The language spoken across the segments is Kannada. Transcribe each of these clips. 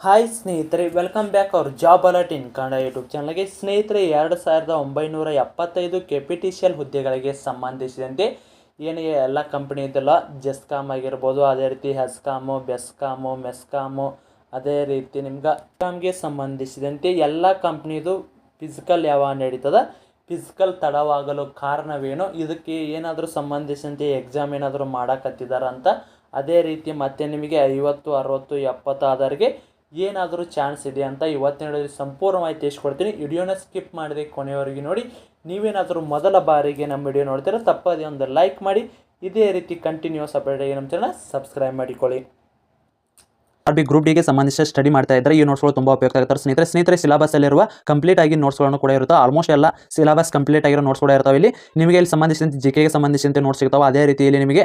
ಹಾಯ್ ಸ್ನೇಹಿತರೆ ವೆಲ್ಕಮ್ ಬ್ಯಾಕ್ ಅವ್ರ job alert in Kannada YouTube ಚಾನಲ್ಗೆ ಸ್ನೇಹಿತರೆ, ಎರಡು ಸಾವಿರದ ಒಂಬೈನೂರ ಎಪ್ಪತ್ತೈದು K P T C L ಹುದ್ದೆಗಳಿಗೆ ಸಂಬಂಧಿಸಿದಂತೆ ಏನಿಗೆ ಎಲ್ಲ ಕಂಪ್ನಿ ಇದೆಲ್ಲ ಜೆಸ್ಕಾಮ್ ಆಗಿರ್ಬೋದು, ಅದೇ ರೀತಿ ಹೆಸ್ಕಾಮು ಬೆಸ್ಕಾಮು ಮೆಸ್ಕಾಮು ಅದೇ ರೀತಿ ನಿಮ್ಗೆ ಕಾಮ್ಗೆ ಸಂಬಂಧಿಸಿದಂತೆ ಎಲ್ಲ ಕಂಪ್ನಿದು ಫಿಸಿಕಲ್ ಯಾವಾಗ ನಡೀತದ ಫಿಸಿಕಲ್ ತಡವಾಗಲು ಕಾರಣವೇನು, ಇದಕ್ಕೆ ಏನಾದರೂ ಸಂಬಂಧಿಸಿದಂತೆ ಎಕ್ಸಾಮ್ ಏನಾದರೂ ಮಾಡಕತ್ತಿದಾರ ಅಂತ ಅದೇ ರೀತಿ ಮತ್ತೆ ನಿಮಗೆ ಐವತ್ತು, ಅರವತ್ತು, ಎಪ್ಪತ್ತು ಆದವರಿಗೆ ಏನಾದರೂ ಚಾನ್ಸ್ ಇದೆ ಅಂತ ಇವತ್ತಿನ ವಿಡಿಯೋದಲ್ಲಿ ಸಂಪೂರ್ಣ ಮಾಹಿತಿ ತಿಳಿಸ್ಕೊಡ್ತೀನಿ. ವಿಡಿಯೋನ ಸ್ಕಿಪ್ ಮಾಡಿದೆ ಕೊನೆಯವರೆಗೆ ನೋಡಿ. ನೀವೇನಾದರೂ ಮೊದಲ ಬಾರಿಗೆ ನಮ್ಮ ವಿಡಿಯೋ ನೋಡ್ತೀರಾ ತಪ್ಪದೇ ಒಂದು ಲೈಕ್ ಮಾಡಿ. ಇದೇ ರೀತಿ ಕಂಟಿನ್ಯೂಸ್ ಅಪ್ಡೇಟ್ ಆಗಿ ನಮ್ಮ ಚಾನಲ್ ಸಬ್ಸ್ಕ್ರೈಬ್ ಮಾಡಿಕೊಳ್ಳಿ. ಬಿ ಗ್ರೂಪ್ ಡಿಗೆ ಸಂಬಂಧಿಸಿದ ಸ್ಟಡಿ ಮಾಡ್ತಾ ಇದ್ದರೆ ಈ ನೋಟ್ಸ್ಗಳು ತುಂಬ ಉಪಯುಕ್ತ ಆಗುತ್ತೆ ಸ್ನೇಹಿತರೆ ಸ್ನೇಹಿತರೆ ಸಿಲಬಸ್ಸಲ್ಲಿರುವ ಕಂಪ್ಲೀಟ್ ಆಗಿ ನೋಟ್ಸ್ಗಳನ್ನು ಕೂಡ ಇರುತ್ತೆ. ಆಲ್ಮೋಸ್ಟ್ ಎಲ್ಲ ಸಿಲಬಸ್ ಕಂಪ್ಲೀಟ್ ಆಗಿರೋ ನೋಟ್ಸ್ ಕೂಡ ಇರ್ತಾವೆ ಇಲ್ಲಿ. ನಿಮಗೆ ಇಲ್ಲಿ ಸಂಬಂಧಿಸಿದಂತೆ ಜಿ ಕೆಗೆ ಸಂಬಂಧಿಸಿದಂತೆ ನೋಟ್ಸ್ ಸಿಗ್ತಾವೆ. ಅದೇ ರೀತಿಯಲ್ಲಿ ನಿಮಗೆ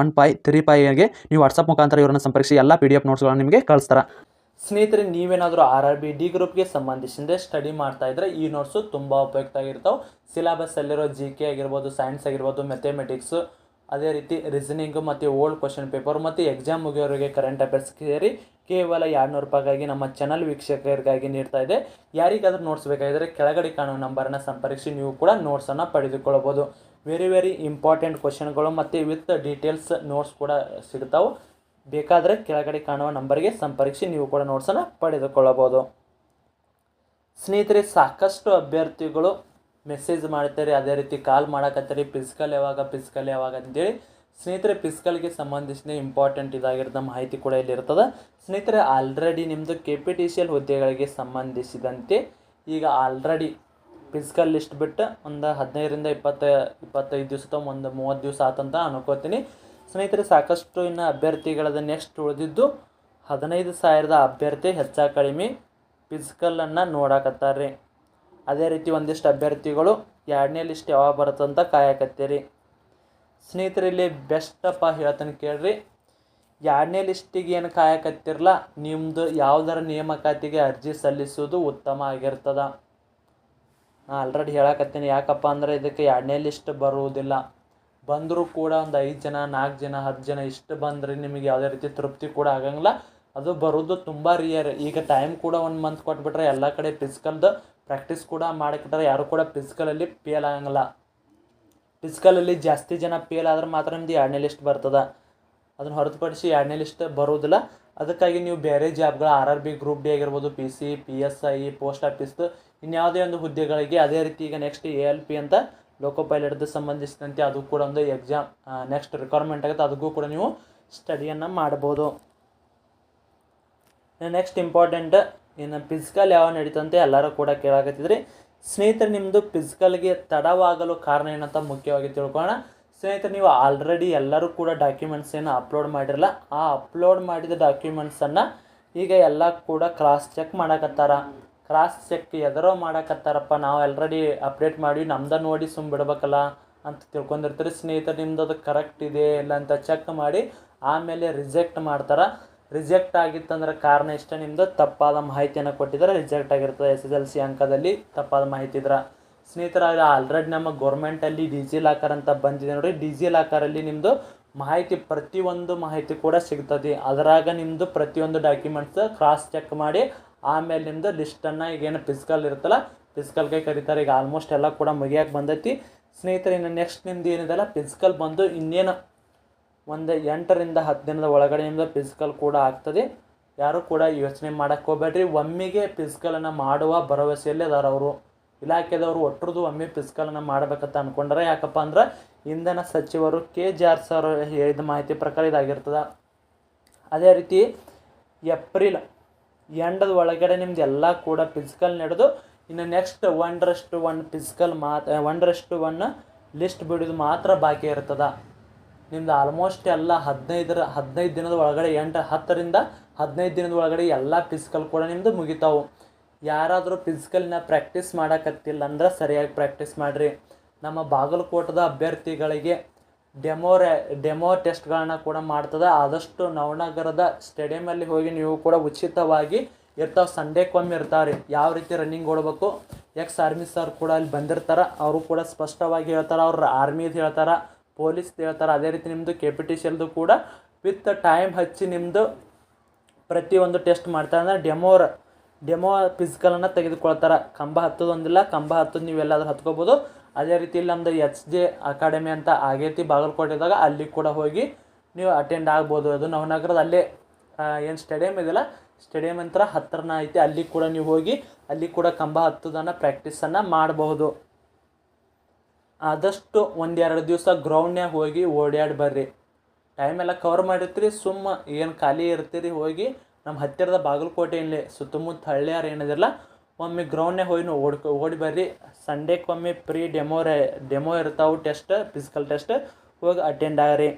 one five three ಫೈಗೆ ನೀವು ವಾಟ್ಸಪ್ ಮುಖಾಂತರ ಇವರನ್ನು ಸಂಪರ್ಕಿಸಿ, ಎಲ್ಲ ಪಿ ಡಿ ಎಫ್ ನೋಟ್ಸ್ಗಳನ್ನು ನಿಮಗೆ ಕಳಿಸ್ತಾರೆ. ಸ್ನೇಹಿತರೆ, ನೀವೇನಾದರೂ ಆರ್ ಆರ್ ಬಿ ಡಿ ಗ್ರೂಪ್ಗೆ ಸಂಬಂಧಿಸಿದಂತೆ ಸ್ಟಡಿ ಮಾಡ್ತಾ ಇದ್ರೆ ಈ ನೋಟ್ಸು ತುಂಬ ಉಪಯುಕ್ತ ಆಗಿರ್ತಾವೆ. ಸಿಲೆಬಸ್ಸಲ್ಲಿರೋ ಜಿ ಕೆ ಆಗಿರ್ಬೋದು ಸೈನ್ಸ್ ಆಗಿರ್ಬೋದು ಮ್ಯಾಥಮೆಟಿಕ್ಸ್ ಅದೇ ರೀತಿ ರೀಸನಿಂಗು ಮತ್ತು ಓಲ್ಡ್ ಕ್ವಶನ್ ಪೇಪರ್ ಮತ್ತು ಎಕ್ಸಾಮ್ ಮುಗಿಯೋರಿಗೆ ಕರೆಂಟ್ ಅಫೇರ್ಸ್ ಸೇರಿ ಕೇವಲ ಎರಡುನೂರು ರೂಪಾಯಿಗಾಗಿ ನಮ್ಮ ಚಾನಲ್ ವೀಕ್ಷಕರಿಗಾಗಿ ನೀಡ್ತಾ ಇದೆ. ಯಾರಿಗಾದರೂ ನೋಟ್ಸ್ ಬೇಕಾಗಿದ್ದರೆ ಕೆಳಗಡೆ ಕಾಣುವ ನಂಬರನ್ನು ಸಂಪರ್ಕಿಸಿ, ನೀವು ಕೂಡ ನೋಟ್ಸನ್ನು ಪಡೆದುಕೊಳ್ಳಬಹುದು. ವೆರಿ ವೆರಿ ಇಂಪಾರ್ಟೆಂಟ್ ಕ್ವಶನ್ಗಳು ಮತ್ತು ವಿತ್ ಡೀಟೇಲ್ಸ್ ನೋಟ್ಸ್ ಕೂಡ ಸಿಗ್ತಾವೆ. ಬೇಕಾದರೆ ಕೆಳಗಡೆ ಕಾಣುವ ನಂಬರ್ಗೆ ಸಂಪರ್ಕಿಸಿ ನೀವು ಕೂಡ ನೋಟ್ಸನ್ನು ಪಡೆದುಕೊಳ್ಳಬಹುದು. ಸ್ನೇಹಿತರೆ, ಸಾಕಷ್ಟು ಅಭ್ಯರ್ಥಿಗಳು ಮೆಸೇಜ್ ಮಾಡ್ತಾರೆ. ಅದೇ ರೀತಿ ಕಾಲ್ ಮಾಡಕತ್ತಾರೆ. ಫಿಸಿಕಲ್ ಯಾವಾಗ ಫಿಸಿಕಲ್ ಯಾವಾಗ ಅಂತೇಳಿ. ಸ್ನೇಹಿತರೆ ಫಿಸಿಕಲ್ಗೆ ಸಂಬಂಧಿಸಿದ ಇಂಪಾರ್ಟೆಂಟ್ ಇದಾಗಿರೋದು ಮಾಹಿತಿ ಕೂಡ ಇಲ್ಲಿ ಇರ್ತದೆ. ಸ್ನೇಹಿತರೆ ಆಲ್ರೆಡಿ ನಿಮ್ಮದು K P T C L ಹುದ್ದೆಗಳಿಗೆ ಸಂಬಂಧಿಸಿದಂತೆ ಈಗ ಆಲ್ರೆಡಿ ಫಿಸಿಕಲ್ ಲಿಸ್ಟ್ ಬಿಟ್ಟು ಒಂದು ಹದಿನೈದರಿಂದ ಇಪ್ಪತ್ತ, ಇಪ್ಪತ್ತೈದು ದಿವಸ ಒಂದು ಮೂವತ್ತು ದಿವಸ ಆತಂತ ಅನ್ಕೋತೀನಿ. ಸ್ನೇಹಿತರೆ, ಸಾಕಷ್ಟು ಇನ್ನು ಅಭ್ಯರ್ಥಿಗಳದ ನೆಕ್ಸ್ಟ್ ಉಳಿದಿದ್ದು ಹದಿನೈದು ಸಾವಿರದ ಅಭ್ಯರ್ಥಿ ಹೆಚ್ಚ ಕಡಿಮೆ ಫಿಸಿಕಲನ್ನು ನೋಡಾಕತ್ತಾರ್ರಿ. ಅದೇ ರೀತಿ ಒಂದಿಷ್ಟು ಅಭ್ಯರ್ಥಿಗಳು ಎರಡನೇ ಲಿಸ್ಟ್ ಯಾವಾಗ ಬರುತ್ತಂತ ಕಾಯಕತ್ತೀರಿ. ಸ್ನೇಹಿತರೆ, ಇಲ್ಲಿ ಬೆಸ್ಟಪ್ಪ ಹೇಳ್ತಾನೆ ಕೇಳ್ರಿ. ಎರಡನೇ ಲಿಸ್ಟಿಗೆ ಏನು ಕಾಯಕತ್ತಿರಲ್ಲ ನಿಮ್ಮದು ಯಾವುದರ ನೇಮಕಾತಿಗೆ ಅರ್ಜಿ ಸಲ್ಲಿಸುವುದು ಉತ್ತಮ ಆಗಿರ್ತದ. ಆಲ್ರೆಡಿ ಹೇಳಕತ್ತೀನಿ. ಯಾಕಪ್ಪ ಅಂದರೆ ಇದಕ್ಕೆ ಎರಡನೇ ಲಿಸ್ಟ್ ಬರುವುದಿಲ್ಲ. ಬಂದರೂ ಕೂಡ ಒಂದು ಐದು ಜನ, ನಾಲ್ಕು ಜನ, ಹತ್ತು ಜನ ಇಷ್ಟು ಬಂದರೆ ನಿಮಗೆ ಯಾವುದೇ ರೀತಿ ತೃಪ್ತಿ ಕೂಡ ಆಗಂಗಿಲ್ಲ. ಅದು ಬರೋದು ತುಂಬ ರಿಯರ್ ಈಗ ಟೈಮ್ ಕೂಡ ಒಂದು ಮಂತ್ ಕೊಟ್ಬಿಟ್ರೆ ಎಲ್ಲ ಕಡೆ ಫಿಸಿಕಲ್ದು ಪ್ರಾಕ್ಟೀಸ್ ಕೂಡ ಮಾಡಕ್ಕಿಟ್ರೆ ಯಾರು ಕೂಡ ಫಿಸಿಕಲಲ್ಲಿ ಫೇಲ್ ಆಗಂಗಿಲ್ಲ. ಫಿಸಿಕಲಲ್ಲಿ ಜಾಸ್ತಿ ಜನ ಫೇಲ್ ಆದ್ರೆ ಮಾತ್ರ ನಿಮ್ದು ಎರಡನೇ ಲಿಸ್ಟ್ ಬರ್ತದೆ. ಅದನ್ನು ಹೊರತುಪಡಿಸಿ ಎರಡನೇ ಲಿಸ್ಟ್ ಬರೋದಿಲ್ಲ. ಅದಕ್ಕಾಗಿ ನೀವು ಬೇರೆ ಜಾಬ್ಗಳು R R B group D ಆಗಿರ್ಬೋದು P C P S I post ಆಫೀಸ್ದು ಇನ್ಯಾವುದೇ ಒಂದು ಹುದ್ದೆಗಳಿಗೆ ಅದೇ ರೀತಿ ಈಗ ನೆಕ್ಸ್ಟ್ ಎ ಎಲ್ ಪಿ ಅಂತ ಲೋಕೋ ಪೈಲಟ್ದು ಸಂಬಂಧಿಸಿದಂತೆ ಅದು ಕೂಡ ಒಂದು ಎಕ್ಸಾಮ್ ನೆಕ್ಸ್ಟ್ ರಿಕ್ವೈರ್ಮೆಂಟ್ ಆಗುತ್ತೆ. ಅದಕ್ಕೂ ಕೂಡ ನೀವು ಸ್ಟಡಿಯನ್ನು ಮಾಡ್ಬೋದು. ನೆಕ್ಸ್ಟ್ ಇಂಪಾರ್ಟೆಂಟ್ ಇನ್ನು ಫಿಸಿಕಲ್ ಯಾವ ನಡೀತಂತೆ ಎಲ್ಲರೂ ಕೂಡ ಕೇಳಾಕತ್ತಿದ್ರಿ. ಸ್ನೇಹಿತರೆ ನಿಮ್ಮದು ಫಿಸಿಕಲ್ಗೆ ತಡವಾಗಲು ಕಾರಣ ಏನಂತ ಮುಖ್ಯವಾಗಿ ತಿಳ್ಕೊಳ್ಳೋಣ. ಸ್ನೇಹಿತರೆ, ನೀವು ಆಲ್ರೆಡಿ ಎಲ್ಲರೂ ಕೂಡ ಡಾಕ್ಯುಮೆಂಟ್ಸ್ ಏನು ಅಪ್ಲೋಡ್ ಮಾಡಿರಲ್ಲ, ಆ ಅಪ್ಲೋಡ್ ಮಾಡಿದ ಡಾಕ್ಯುಮೆಂಟ್ಸನ್ನು ಈಗ ಎಲ್ಲ ಕೂಡ ಕ್ರಾಸ್ ಚೆಕ್ ಮಾಡಕತ್ತಾರ. ಕ್ರಾಸ್ ಚೆಕ್ ಎದರೋ ಮಾಡಕತ್ತಾರಪ್ಪ. ನಾವು ಆಲ್ರೆಡಿ ಅಪ್ಡೇಟ್ ಮಾಡಿ ನಮ್ದು ನೋಡಿ ಸುಮ್ಮ ಬಿಡ್ಬೇಕಲ್ಲ ಅಂತ ತಿಳ್ಕೊಂಡಿರ್ತಾರೆ. ಸ್ನೇಹಿತರೆ, ನಿಮ್ದು ಅದು ಕರೆಕ್ಟ್ ಇದೆ ಇಲ್ಲ ಅಂತ ಚೆಕ್ ಮಾಡಿ ಆಮೇಲೆ ರಿಜೆಕ್ಟ್ ಮಾಡ್ತಾರೆ. ರಿಜೆಕ್ಟ್ ಆಗಿತ್ತಂದ್ರೆ ಕಾರಣ ಇಷ್ಟೇ ನಿಮ್ಮದು ತಪ್ಪಾದ ಮಾಹಿತಿಯನ್ನು ಕೊಟ್ಟಿದ್ರೆ. ರಿಜೆಕ್ಟ್ ಆಗಿರ್ತದೆ ಎಸ್ ಎಸ್ ಎಲ್ ಸಿ ಅಂಕದಲ್ಲಿ ತಪ್ಪಾದ ಮಾಹಿತಿ ಇದ್ರೆ. ಸ್ನೇಹಿತರ ಆಲ್ರೆಡಿ ನಮ್ಮ ಗೌರ್ಮೆಂಟಲ್ಲಿ ಡಿಜಿ ಲಾಕರ್ ಅಂತ ಬಂದಿದೆ ನೋಡಿ. ಡಿಜಿ ಲಾಕರಲ್ಲಿ ನಿಮ್ಮದು ಮಾಹಿತಿ ಪ್ರತಿಯೊಂದು ಮಾಹಿತಿ ಕೂಡ ಸಿಗ್ತದೆ. ಅದರಾಗ ನಿಮ್ಮದು ಪ್ರತಿಯೊಂದು ಡಾಕ್ಯುಮೆಂಟ್ಸ್ ಕ್ರಾಸ್ ಚೆಕ್ ಮಾಡಿ ಆಮೇಲೆ ನಿಮ್ಮದು ಲಿಸ್ಟನ್ನು ಈಗ ಏನು ಫಿಸಿಕಲ್ ಇರುತ್ತಲ್ಲ ಫಿಸಿಕಲ್ಗೆ ಕರೀತಾರೆ. ಈಗ ಆಲ್ಮೋಸ್ಟ್ ಎಲ್ಲ ಕೂಡ ಮುಗಿಯಕ್ಕೆ ಬಂದೈತಿ. ಸ್ನೇಹಿತರೆ, ಇನ್ನು ನೆಕ್ಸ್ಟ್ ನಿಮ್ದು ಏನಿದೆಲ್ಲ ಫಿಸಿಕಲ್ ಬಂದು ಇನ್ನೇನು ಒಂದು ಎಂಟರಿಂದ ಹತ್ತು ದಿನದ ಒಳಗಡೆ ನಿಮ್ಮದು ಫಿಸಿಕಲ್ ಕೂಡ ಆಗ್ತದೆ. ಯಾರು ಕೂಡ ಯೋಚನೆ ಮಾಡೋಕ್ಕೆ ಹೋಗ್ಬೇಡ್ರಿ. ಒಮ್ಮೆಗೆ ಫಿಸಿಕಲನ್ನು ಮಾಡುವ ಭರವಸೆಯಲ್ಲೇ ಅದಾರ ಅವರು. ಇಲಾಖೆದವರು ಒಟ್ಟರದು ಒಮ್ಮೆ ಫಿಸಿಕಲನ್ನು ಮಾಡಬೇಕಂತ ಅಂದ್ಕೊಂಡ್ರೆ ಯಾಕಪ್ಪ ಅಂದ್ರೆ ಇಂಧನ ಸಚಿವರು ಕೆ ಜೆ ಆರ್ ಸರ್ ಹೇಳಿದ ಮಾಹಿತಿ ಪ್ರಕಾರ ಇದಾಗಿರ್ತದೆ. ಅದೇ ರೀತಿ ಏಪ್ರಿಲ್ ಎಂಡದ ಒಳಗಡೆ ನಿಮ್ದು ಎಲ್ಲ ಕೂಡ ಫಿಸಿಕಲ್ ನಡೆದು, ಇನ್ನು ನೆಕ್ಸ್ಟ್ ಒನ್ರಷ್ಟು ಒನ್ ಫಿಸಿಕಲ್ ಮಾತ್ರ ಒನ್ರಷ್ಟು ಒನ್ ಲಿಸ್ಟ್ ಬಿಡೋದು ಮಾತ್ರ ಬಾಕಿ ಇರ್ತದೆ. ನಿಮ್ದು ಆಲ್ಮೋಸ್ಟ್ ಎಲ್ಲ ಹದಿನೈದರ, ಹದಿನೈದು ದಿನದ ಒಳಗಡೆ ಎಂಟು, ಹತ್ತರಿಂದ ಹದಿನೈದು ದಿನದ ಒಳಗಡೆ ಎಲ್ಲ ಫಿಸಿಕಲ್ ಕೂಡ ನಿಮ್ಮದು ಮುಗಿತಾವು. ಯಾರಾದರೂ ಫಿಸಿಕಲ್ನ ಪ್ರಾಕ್ಟೀಸ್ ಮಾಡೋಕತ್ತಿಲ್ಲ ಅಂದ್ರೆ ಸರಿಯಾಗಿ ಪ್ರಾಕ್ಟೀಸ್ ಮಾಡಿರಿ. ನಮ್ಮ ಬಾಗಲಕೋಟದ ಅಭ್ಯರ್ಥಿಗಳಿಗೆ ಡೆಮೋ ರೇ ಡೆಮೋ ಟೆಸ್ಟ್ಗಳನ್ನ ಕೂಡ ಮಾಡ್ತದೆ. ಆದಷ್ಟು ನವನಗರದ ಸ್ಟೇಡಿಯಮಲ್ಲಿ ಹೋಗಿ ನೀವು ಕೂಡ ಉಚಿತವಾಗಿ ಇರ್ತಾವೆ. ಸಂಡೇಕೊಮ್ಮೆ ಇರ್ತಾವೆ ರೀ ಯಾವ ರೀತಿ ರನ್ನಿಂಗ್ ಓಡಬೇಕು? ಎಕ್ಸ್ ಆರ್ಮಿ ಸರ್ ಕೂಡ ಅಲ್ಲಿ ಬಂದಿರ್ತಾರೆ. ಅವರು ಕೂಡ ಸ್ಪಷ್ಟವಾಗಿ ಹೇಳ್ತಾರೆ. ಅವ್ರ ಆರ್ಮಿದು ಹೇಳ್ತಾರೆ. ಪೊಲೀಸ್ ಹೇಳ್ತಾರೆ. ಅದೇ ರೀತಿ ನಿಮ್ಮದು ಕೆ ಪಿ ಟಿ ಸಿಲ್ದು ಕೂಡ ವಿತ್ ಟೈಮ್ ಹಚ್ಚಿ ನಿಮ್ಮದು ಪ್ರತಿಯೊಂದು ಟೆಸ್ಟ್ ಮಾಡ್ತಾರೆ. ಅಂದರೆ ಡೆಮೋರ್ ಡೆಮೋ ಫಿಸಿಕಲನ್ನು ತೆಗೆದುಕೊಳ್ತಾರೆ. ಕಂಬ ಹತ್ತೋದೊಂದಿಲ್ಲ ಕಂಬ ಹತ್ತೋದು ನೀವು ಎಲ್ಲಾದ್ರೂ ಹತ್ಕೋಬೋದು. ಅದೇ ರೀತಿ ಇಲ್ಲಿ ನಮ್ಮದು ಎಚ್ ಜೆ ಅಕಾಡೆಮಿ ಅಂತ ಆಗೈತಿ ಬಾಗಲಕೋಟೆದಾಗ, ಅಲ್ಲಿ ಕೂಡ ಹೋಗಿ ನೀವು ಅಟೆಂಡ್ ಆಗ್ಬೋದು. ಅದು ನವನಗರದ ಅಲ್ಲೇ ಏನು ಸ್ಟೇಡಿಯಮ್ ಇದೆಯಲ್ಲ ಸ್ಟೇಡಿಯಮ್ ಅಂತ ಹತ್ತಿರನ ಐತಿ. ಅಲ್ಲಿ ಕೂಡ ನೀವು ಹೋಗಿ, ಅಲ್ಲಿ ಕೂಡ ಕಂಬ ಹತ್ತೋದನ್ನು ಪ್ರಾಕ್ಟೀಸನ್ನು ಮಾಡಬಹುದು. ಆದಷ್ಟು ಒಂದೆರಡು ದಿವಸ ಗ್ರೌಂಡ್ನ್ಯಾಗ ಹೋಗಿ ಓಡ್ಯಾಡಿ ಬರ್ರಿ. ಟೈಮ್ ಎಲ್ಲ ಕವರ್ ಮಾಡಿರ್ತೀರಿ ಸುಮ್ಮ ಏನು ಖಾಲಿ ಇರ್ತೀರಿ, ಹೋಗಿ ನಮ್ಮ ಹತ್ತಿರದ ಬಾಗಲಕೋಟೆಯಲ್ಲಿ ಸುತ್ತಮುತ್ತ ಹಳ್ಳಿಯಾರು ಏನಿದಿರಲ್ಲ, ಒಮ್ಮೆ ಗ್ರೌಂಡ್ನ್ಯಾಗ ಹೋಗಿ ನೀವು ಓಡ್ಕೊ, ಓಡಿ ಬರ್ರಿ. ಸಂಡೇಕ್ಕೊಮ್ಮೆ ಪ್ರೀ ಡೆಮೋ ರೇ, ಡೆಮೋ ಇರ್ತಾವೆ ಟೆಸ್ಟ್ ಫಿಸಿಕಲ್ ಟೆಸ್ಟ್ ಹೋಗಿ ಅಟೆಂಡ್ ಆಗ್ರಿ.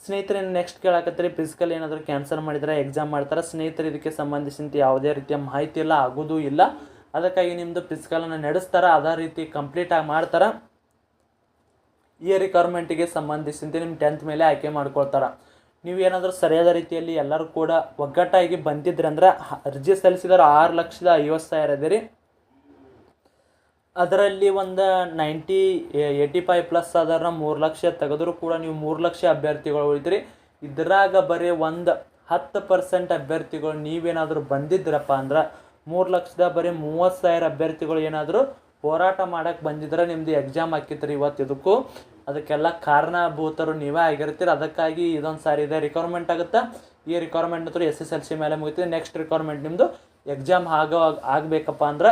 ಸ್ನೇಹಿತರೆ ನೆಕ್ಸ್ಟ್ ಕೇಳಾಕತ್ತೀರಿ ಫಿಸಿಕಲ್ ಏನಾದರೂ ಕ್ಯಾನ್ಸಲ್ ಮಾಡಿದ್ರೆ ಎಕ್ಸಾಮ್ ಮಾಡ್ತಾರೆ. ಸ್ನೇಹಿತರು, ಇದಕ್ಕೆ ಸಂಬಂಧಿಸಿದಂತೆ ಯಾವುದೇ ರೀತಿಯ ಮಾಹಿತಿ ಇಲ್ಲ, ಆಗೋದು ಇಲ್ಲ. ಅದಕ್ಕಾಗಿ ನಿಮ್ಮದು ಫಿಸಿಕಲನ್ನು ನಡೆಸ್ತಾರೆ, ಅದೇ ರೀತಿ ಕಂಪ್ಲೀಟಾಗಿ ಮಾಡ್ತಾರೆ. ಈ ರಿಕ್ವೈರ್ಮೆಂಟಿಗೆ ಸಂಬಂಧಿಸಿದಂತೆ ನಿಮ್ಮ ಟೆಂತ್ ಮೇಲೆ ಆಯ್ಕೆ ಮಾಡ್ಕೊಳ್ತಾರೆ. ನೀವು ಏನಾದರೂ ಸರಿಯಾದ ರೀತಿಯಲ್ಲಿ ಎಲ್ಲರೂ ಕೂಡ ಒಗ್ಗಟ್ಟಾಗಿ ಬಂದಿದ್ರಿ ಅಂದ್ರೆ, ಅರ್ಜಿ ಸಲ್ಲಿಸಿದ್ರೆ ಆರು ಲಕ್ಷದ ಐವತ್ತು ಸಾವಿರ ರೀ. ಅದರಲ್ಲಿ ಒಂದು ನೈಂಟಿ ಏಯ್ಟಿ ಫೈವ್ ಪ್ಲಸ್ ಅದರ ಮೂರು ಲಕ್ಷ ತೆಗೆದ್ರೂ ಕೂಡ ನೀವು ಮೂರು ಲಕ್ಷ ಅಭ್ಯರ್ಥಿಗಳು ಉಳಿದ್ರಿ. ಇದ್ರಾಗ ಬರೀ ಒಂದು ಹತ್ತು ಪರ್ಸೆಂಟ್ ಅಭ್ಯರ್ಥಿಗಳು ನೀವೇನಾದರೂ ಬಂದಿದ್ರಪ್ಪ ಅಂದ್ರೆ ಮೂರು ಲಕ್ಷದ ಬರೀ ಮೂವತ್ತು ಸಾವಿರ ಅಭ್ಯರ್ಥಿಗಳು ಏನಾದರೂ ಹೋರಾಟ ಮಾಡಕ್ಕೆ ಬಂದಿದ್ರೆ ನಿಮ್ಮದು ಎಕ್ಸಾಮ್ ಹಾಕಿತ್ರಿ ಇವತ್ತು ಇದಕ್ಕೂ. ಅದಕ್ಕೆಲ್ಲ ಕಾರಣಭೂತರು ನೀವೇ ಆಗಿರ್ತೀರಿ. ಅದಕ್ಕಾಗಿ ಇದೊಂದು ಸಾರಿ ಇದೆ. ರಿಕ್ವೈರ್ಮೆಂಟ್ ಆಗುತ್ತೆ? ಈ ರಿಕ್ವೈರ್ಮೆಂಟ್ ಹತ್ರ ಎಸ್ ಎಸ್ ಎಲ್ ಸಿ ಮೇಲೆ ಮುಗಿತೀವಿ ನೆಕ್ಸ್ಟ್ ರಿಕ್ವೈರ್ಮೆಂಟ್ ನಿಮ್ಮದು ಎಕ್ಸಾಮ್ ಆಗೋ, ಆಗಬೇಕಪ್ಪ ಅಂದ್ರೆ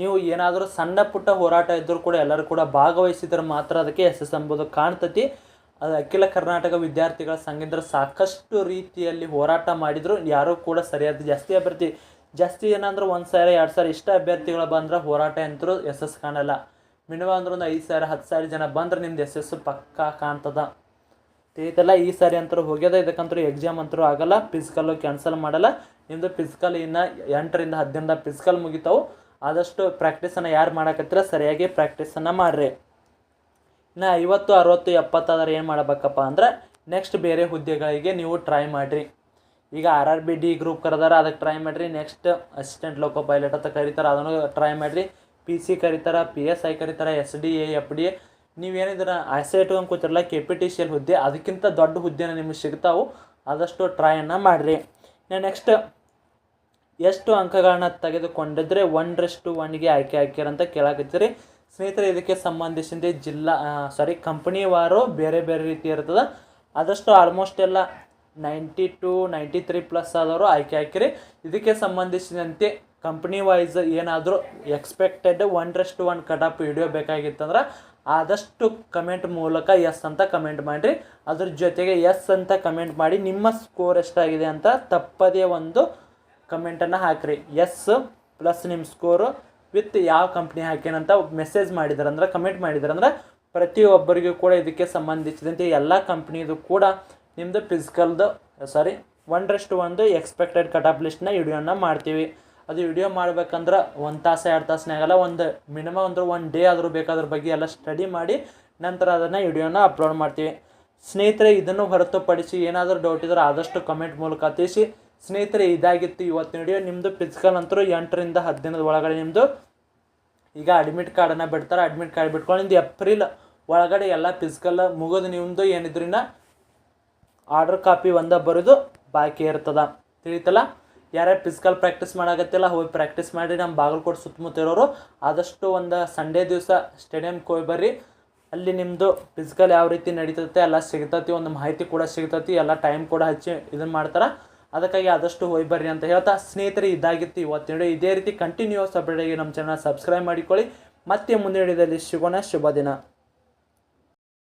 ನೀವು ಏನಾದರೂ ಸಣ್ಣ ಪುಟ್ಟ ಹೋರಾಟ ಇದ್ದರೂ ಕೂಡ ಎಲ್ಲರೂ ಕೂಡ ಭಾಗವಹಿಸಿದ್ರೆ ಮಾತ್ರ ಅದಕ್ಕೆ ಯಶಸ್ಸು ಎಂಬುದು ಕಾಣ್ತತಿ. ಅದು ಅಖಿಲ ಕರ್ನಾಟಕ ವಿದ್ಯಾರ್ಥಿಗಳ ಸಂಘದಿಂದ ಸಾಕಷ್ಟು ರೀತಿಯಲ್ಲಿ ಹೋರಾಟ ಮಾಡಿದ್ರು. ಯಾರೂ ಕೂಡ ಸರಿಯಾದ ಜಾಸ್ತಿ ಅಭ್ಯರ್ಥಿ, ಜಾಸ್ತಿ ಏನಂದ್ರೆ ಒಂದು ಸಾವಿರ, ಎರಡು ಸಾವಿರ ಇಷ್ಟ ಅಭ್ಯರ್ಥಿಗಳು ಬಂದ್ರೆ ಹೋರಾಟ ಅಂತರೂ ಯಶಸ್ಸು ಕಾಣಲ್ಲ. ಮಿನಿಮಮ್ ಅಂದ್ರೆ ಒಂದು ಐದು ಸಾವಿರ, ಹತ್ತು ಸಾವಿರ ಜನ ಬಂದ್ರೆ ನಿಮ್ದು ಯಶಸ್ಸು ಪಕ್ಕಾ ಕಾಣ್ತದ. ತಿಳಿತಲ್ಲ, ಈ ಸಾರಿ ಅಂತರೂ ಹೋಗ್ಯದ ಇದಕ್ಕಂತರೂ ಎಕ್ಸಾಮ್ ಅಂತರೂ ಆಗಲ್ಲ ಫಿಸಿಕಲ್ಲು ಕ್ಯಾನ್ಸಲ್ ಮಾಡಲ್ಲ. ನಿಮ್ಮದು ಫಿಸಿಕಲ್ ಇನ್ನು ಎಂಟರಿಂದ ಹದಿನೈದು ಫಿಸಿಕಲ್ ಮುಗಿತಾವು. ಆದಷ್ಟು ಪ್ರಾಕ್ಟೀಸನ್ನು ಯಾರು ಮಾಡಕತ್ತೀರ ಸರಿಯಾಗಿ ಪ್ರಾಕ್ಟೀಸನ್ನು ಮಾಡಿರಿ. ಇನ್ನು ಐವತ್ತು, ಅರವತ್ತು, ಎಪ್ಪತ್ತಾದ್ರೆ ಏನು ಮಾಡಬೇಕಪ್ಪ ಅಂದ್ರೆ ನೆಕ್ಸ್ಟ್ ಬೇರೆ ಹುದ್ದೆಗಳಿಗೆ ನೀವು ಟ್ರೈ ಮಾಡಿರಿ. ಈಗ R R B D group ಕರೆದಾರ ಅದಕ್ಕೆ ಟ್ರೈ ಮಾಡಿರಿ. ನೆಕ್ಸ್ಟ್ ಅಸಿಸ್ಟೆಂಟ್ ಲೋಕೋ ಪೈಲಟ್ ಅಂತ ಕರೀತಾರೆ, ಅದನ್ನು ಟ್ರೈ ಮಾಡಿರಿ. ಪಿ ಸಿ ಕರೀತಾರೆ ಪಿ ಎಸ್ ಐ ಕರೀತಾರೆ S D A F D A ನೀವೇನಿದ್ರೆ ಆಸೆ ಇಟ್ಕೊಂಡು ಕೂತಿರಲ್ಲ K P T C L ಹುದ್ದೆ, ಅದಕ್ಕಿಂತ ದೊಡ್ಡ ಹುದ್ದೆನ ನಿಮಗೆ ಸಿಗ್ತಾವೆ, ಆದಷ್ಟು ಟ್ರೈಯನ್ನು ಮಾಡಿರಿ. ನೆಕ್ಸ್ಟ್ ಎಷ್ಟು ಅಂಕಗಳನ್ನ ತೆಗೆದುಕೊಂಡಿದ್ರೆ ಒಂದರಷ್ಟು ಒನ್ಗೆ ಆಯ್ಕೆ ಹಾಕ್ಯಾರಂತ ಕೇಳಾಕತ್ತೀರಿ. ಸ್ನೇಹಿತರೆ, ಇದಕ್ಕೆ ಸಂಬಂಧಿಸಿದ ಜಿಲ್ಲಾ ಸಾರಿ ಕಂಪನಿವಾರು ಬೇರೆ ಬೇರೆ ರೀತಿ ಇರ್ತದೆ. ಆದಷ್ಟು ಆಲ್ಮೋಸ್ಟ್ ಎಲ್ಲ ninety to ninety three plus ಆದವರು ಆಯ್ಕೆ ಹಾಕಿರಿ ಇದಕ್ಕೆ ಸಂಬಂಧಿಸಿದಂತೆ ಕಂಪ್ನಿ ವೈಸ್ ಏನಾದರೂ ಎಕ್ಸ್ಪೆಕ್ಟೆಡ್ ಒಂದರಷ್ಟು ಒನ್ ಕಟ್ ಆಫ್ ವಿಡಿಯೋ ಬೇಕಾಗಿತ್ತಂದ್ರೆ ಆದಷ್ಟು ಕಮೆಂಟ್ ಮೂಲಕ ಎಸ್ ಅಂತ ಕಮೆಂಟ್ ಮಾಡಿರಿ. ಅದ್ರ ಜೊತೆಗೆ ಎಸ್ ಅಂತ ಕಮೆಂಟ್ ಮಾಡಿ ನಿಮ್ಮ ಸ್ಕೋರ್ ಎಷ್ಟಾಗಿದೆ ಅಂತ ತಪ್ಪದೇ ಒಂದು ಕಮೆಂಟನ್ನು ಹಾಕಿರಿ. ಎಸ್ ಪ್ಲಸ್ ನಿಮ್ಮ ಸ್ಕೋರು ವಿತ್ ಯಾವ ಕಂಪ್ನಿ ಹಾಕೇನಂತ ಮೆಸೇಜ್ ಮಾಡಿದಾರಂದ್ರೆ ಕಮೆಂಟ್ ಮಾಡಿದಾರಂದ್ರೆ ಪ್ರತಿಯೊಬ್ಬರಿಗೂ ಕೂಡ ಇದಕ್ಕೆ ಸಂಬಂಧಿಸಿದಂತೆ ಎಲ್ಲ ಕಂಪ್ನಿದು ಕೂಡ ನಿಮ್ಮದು ಫಿಸಿಕಲ್ದು ಸಾರಿ ಒಂದರಷ್ಟು ಒಂದು ಎಕ್ಸ್ಪೆಕ್ಟೆಡ್ ಕಟ್ ಆಫ್ ಲಿಸ್ಟ್ನ ವಿಡಿಯೋನ ಮಾಡ್ತೀವಿ. ಅದು ವಿಡಿಯೋ ಮಾಡ್ಬೇಕಂದ್ರೆ ಒಂದು ತಾಸು, ಎರಡು ತಾಸನೇ ಆಗಲ್ಲ ಒಂದು ಮಿನಿಮಮ್ ಅಂದ್ರೆ ಒನ್ ಡೇ ಆದರೂ ಬೇಕಾದ್ರ ಬಗ್ಗೆ ಎಲ್ಲ ಸ್ಟಡಿ ಮಾಡಿ ನಂತರ ಅದನ್ನು ವಿಡಿಯೋನ ಅಪ್ಲೋಡ್ ಮಾಡ್ತೀವಿ. ಸ್ನೇಹಿತರೆ, ಇದನ್ನು ಹೊರತುಪಡಿಸಿ ಏನಾದರೂ ಡೌಟ್ ಇದ್ದರೆ ಆದಷ್ಟು ಕಮೆಂಟ್ ಮೂಲಕ ತಿಳಿಸಿ. ಸ್ನೇಹಿತರೆ, ಇದಾಗಿತ್ತು ಇವತ್ತು ವಿಡಿಯೋ ನಿಮ್ಮದು ಫಿಸಿಕಲ್ ಅಂತರೂ ಎಂಟರಿಂದ ಹದಿನೈದು ಒಳಗಡೆ ನಿಮ್ಮದು ಈಗ ಅಡ್ಮಿಟ್ ಕಾರ್ಡನ್ನು ಬಿಡ್ತಾರೆ. ಅಡ್ಮಿಟ್ ಕಾರ್ಡ್ ಬಿಟ್ಕೊಂಡು ಏಪ್ರಿಲ್ ಒಳಗಡೆ ಎಲ್ಲ ಫಿಸಿಕಲ್ ಮುಗಿದು ನಿಮ್ಮದು ಏನಿದ್ರಿನ ಆರ್ಡರ್ ಕಾಪಿ ಒಂದ ಬರೋದು ಬಾಕಿ ಇರ್ತದ. ತಿಳಿತಲ್ಲ? ಯಾರ್ಯಾರು ಫಿಸಿಕಲ್ ಪ್ರಾಕ್ಟೀಸ್ ಮಾಡಾಗತ್ತಿಲ್ಲ ಹೋಗಿ ಪ್ರಾಕ್ಟೀಸ್ ಮಾಡಿ ನಮ್ಮ ಬಾಗಲಕೋಟೆ ಸುತ್ತಮುತ್ತ ಇರೋರು ಆದಷ್ಟು ಒಂದು ಸಂಡೇ ದಿವಸ ಸ್ಟೇಡಿಯಮ್ಗೆ ಹೋಗಿ ಬರ್ರಿ. ಅಲ್ಲಿ ನಿಮ್ಮದು ಫಿಸಿಕಲ್ ಯಾವ ರೀತಿ ನಡೀತೈತೆ, ಎಲ್ಲ ಸಿಗ್ತತಿ, ಒಂದು ಮಾಹಿತಿ ಕೂಡ ಸಿಗ್ತತಿ, ಎಲ್ಲ ಟೈಮ್ ಕೂಡ ಹಚ್ಚಿ ಇದನ್ನು ಮಾಡ್ತಾರೆ. ಅದಕ್ಕಾಗಿ ಆದಷ್ಟು ಹೋಗಿ ಬರ್ರಿ ಅಂತ ಹೇಳ್ತಾ ಸ್ನೇಹಿತರೆ, ಇದಾಗಿತ್ತು. ಇವತ್ತಿನ ಇದೇ ರೀತಿ. ಕಂಟಿನ್ಯೂಸ್ ಅಪ್ಡೇಟಿಗೆ ನಮ್ಮ ಚಾನಲ್ ಸಬ್ಸ್ಕ್ರೈಬ್ ಮಾಡಿಕೊಳ್ಳಿ. ಮತ್ತೆ ಮುಂದಿನ ವಿಡಿಯೋದಲ್ಲಿ ಸಿಗೋಣ. ಶುಭ ದಿನ.